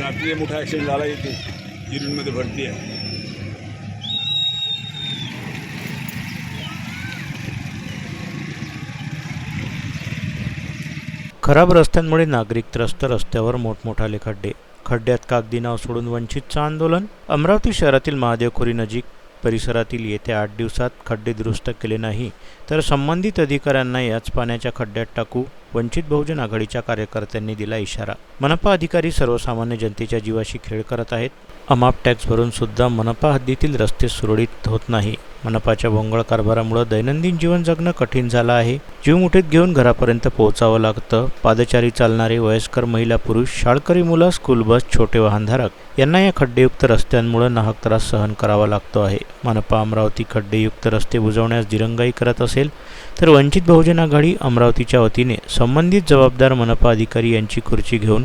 रात्री मोठा ॲक्सिडेंट झाला इथे. हिरोईनमध्ये भरती आहे. खराब रस्त्यांमुळे नागरिक त्रस्त रस्त्यावर मोठमोठाले खड्डे खड्ड्यात कागदी नाव सोडून वंचितचं आंदोलन? अमरावती शहरातील महादेवखोरी नजीक परिसरातील येत्या आठ दिवसात खड्डे दुरुस्त केले नाही तर संबंधित अधिकाऱ्यांना याच पाण्याच्या खड्ड्यात टाकू वंचित बहुजन आघाडीच्या कार्यकर्त्यांनी दिला इशारा. मनपा अधिकारी सर्वसामान्य जनतेच्या जीवाशी खेळ करत आहेत. अमाप टॅक्स भरून सुद्धा मनपा हद्दीतील रस्ते सुरळीत होत नाही. मनपाच्या भोंगळ कारभारामुळे दैनंदिन जीवन जगणं कठीण झालं आहे. जीव मुठीत घेऊन घरापर्यंत पोहोचावं लागतं. पादचारी चालणारे वयस्कर महिला पुरुष शाळकरी मुलं स्कूल बस छोटे वाहनधारक यांना या खड्डेयुक्त रस्त्यांमुळे नाहक त्रास सहन करावा लागतो आहे. मनपा अमरावती खड्डेयुक्त रस्ते बुजवण्यास दिरंगाई करत असेल तर वंचित बहुजन आघाडी अमरावतीच्या वतीने संबंधित जबाबदार मनपा अधिकारी यांची खुर्ची घेऊन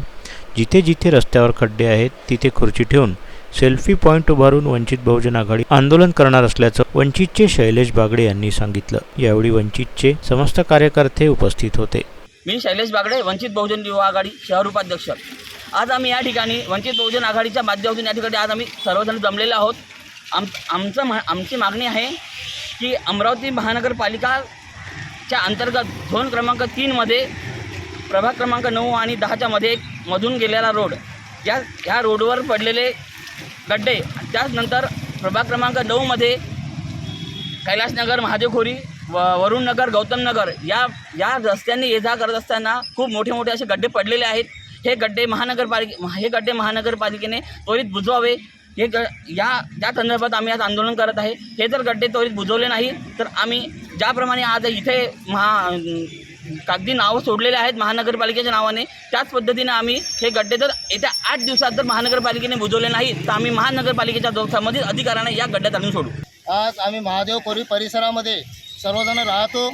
जिथे जिथे रस्त्यावर खड्डे आहेत तिथे खुर्ची ठेवून सेल्फी पॉईंट उभारून वंचित बहुजन आघाडी आंदोलन करणार असल्याचं वंचितचे शैलेश बागडे यांनी सांगितलं. यावेळी वंचितचे समस्त कार्यकर्ते उपस्थित होते. मी शैलेश बागडे वंचित बहुजन युवा आघाडी शहर उपाध्यक्ष. आज आम्ही या ठिकाणी वंचित बहुजन आघाडीच्या माध्यमातून या ठिकाणी आज आम्ही सर्वजण जमलेलो आहोत. आम आमचं मा आमची मागणी आहे की अमरावती महानगरपालिका च्या अंतर्गत झोन क्रमांक तीनमध्ये प्रभाग क्रमांक नऊ आणि दहाच्या मध्ये एक मधून गेलेला रोड. या ह्या रोडवर पडलेले गड्डे. त्याचनंतर प्रभाग क्रमांक नऊमध्ये कैलासनगर महादेवखोरी व वरुणनगर गौतमनगर या या रस्त्यांनी ये जा करत असताना खूप मोठे मोठे असे गड्डे पडलेले आहेत. हे गड्डे महानगरपालिके हे गड्डे महानगरपालिकेने त्वरित बुजवावे. हे ग या त्या संदर्भात आम्ही आज आंदोलन करत आहे. हे जर गड्डे त्वरित बुजवले नाही तर आम्ही ज्याप्रमाणे आज इथे महा कागदी नावं सोडलेले आहेत महानगरपालिकेच्या नावाने त्याच पद्धतीने आम्ही हे गड्डे जर येत्या आठ दिवसात जर महानगरपालिकेने बुजवले नाही तर आम्ही महानगरपालिकेच्या जो संबंधित अधिकाऱ्यांना या गड्ड्यात आणून सोडू. आज आम्ही महादेवपुरी परिसरामध्ये सर्वजण राहतो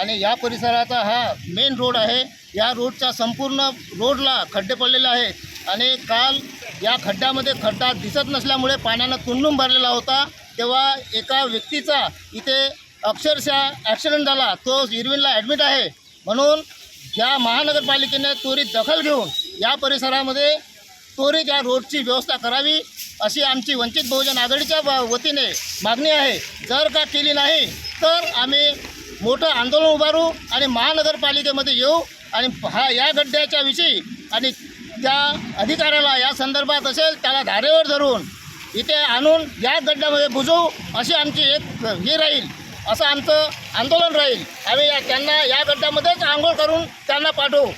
आणि या परिसराचा हा मेन रोड आहे. या रोडच्या संपूर्ण रोडला खड्डे पडलेले आहेत आणि काल या खड्ड्यामध्ये खड्डा दिसत नसल्यामुळे पाण्यानं तुंडून भरलेला होता. तेव्हा एका व्यक्तीचा इथे अक्षरशः ॲक्सिडेंट झाला. तो इरविनला ॲडमिट आहे. म्हणून या महानगरपालिकेने त्वरित दखल घेऊन या परिसरामध्ये त्वरित या रोडची व्यवस्था करावी अशी आमची वंचित बहुजन आघाडीच्या व- वतीने मागणी आहे. जर का केली नाही तर आम्ही मोठं आंदोलन उभारू आणि महानगरपालिकेमध्ये येऊ आणि हा या गड्ड्याच्या विषयी आणि त्या अधिकाऱ्याला या संदर्भात असेल त्याला धारेवर धरून इथे आणून या गड्ड्यामध्ये बुजवू अशी आमची एक हे राहील. असं आमचं आंदोलन राहील. आम्ही या त्यांना या गड्ड्यामध्येच आंघोळ करून त्यांना पाठवू.